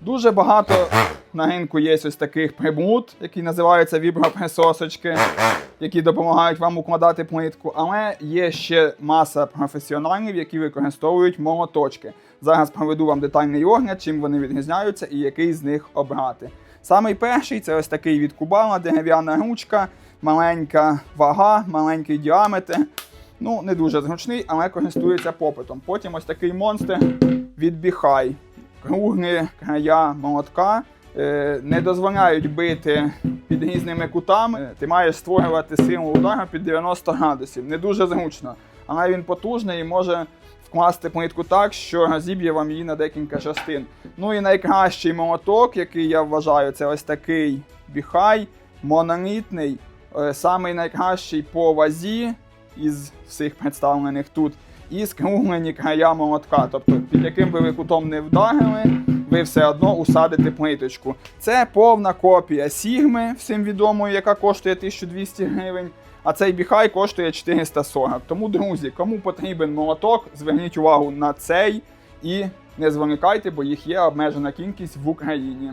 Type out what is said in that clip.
Дуже багато на ринку є ось таких примут, які називаються віброприсосочки, які допомагають вам укладати плитку. Але є ще маса професіоналів, які використовують молоточки. Зараз проведу вам детальний огляд, чим вони відрізняються і який з них обрати. Самий перший це ось такий від Кубала, дерев'яна ручка, маленька вага, маленький діаметр. Ну, не дуже зручний, але користується попитом. Потім ось такий монстр від Біхай. Круглі края молотка е, не дозволяють бити під різними кутами. Ти маєш створювати силу удару під 90 градусів. Не дуже зручно, але він потужний і може вкласти плитку так, що розіб'є вам її на декілька частин. Ну і найкращий молоток, який я вважаю, це ось такий біхай, монолітний, е, самий найкращий по вазі із всіх представлених тут. І скруглені края молотка. Тобто, під яким би ви кутом не вдарили, ви все одно усадите плиточку. Це повна копія Сігми, всім відомої, яка коштує 1200 гривень. А цей біхай коштує 440. Тому, друзі, кому потрібен молоток, зверніть увагу на цей і не зволікайте, бо їх є обмежена кількість в Україні.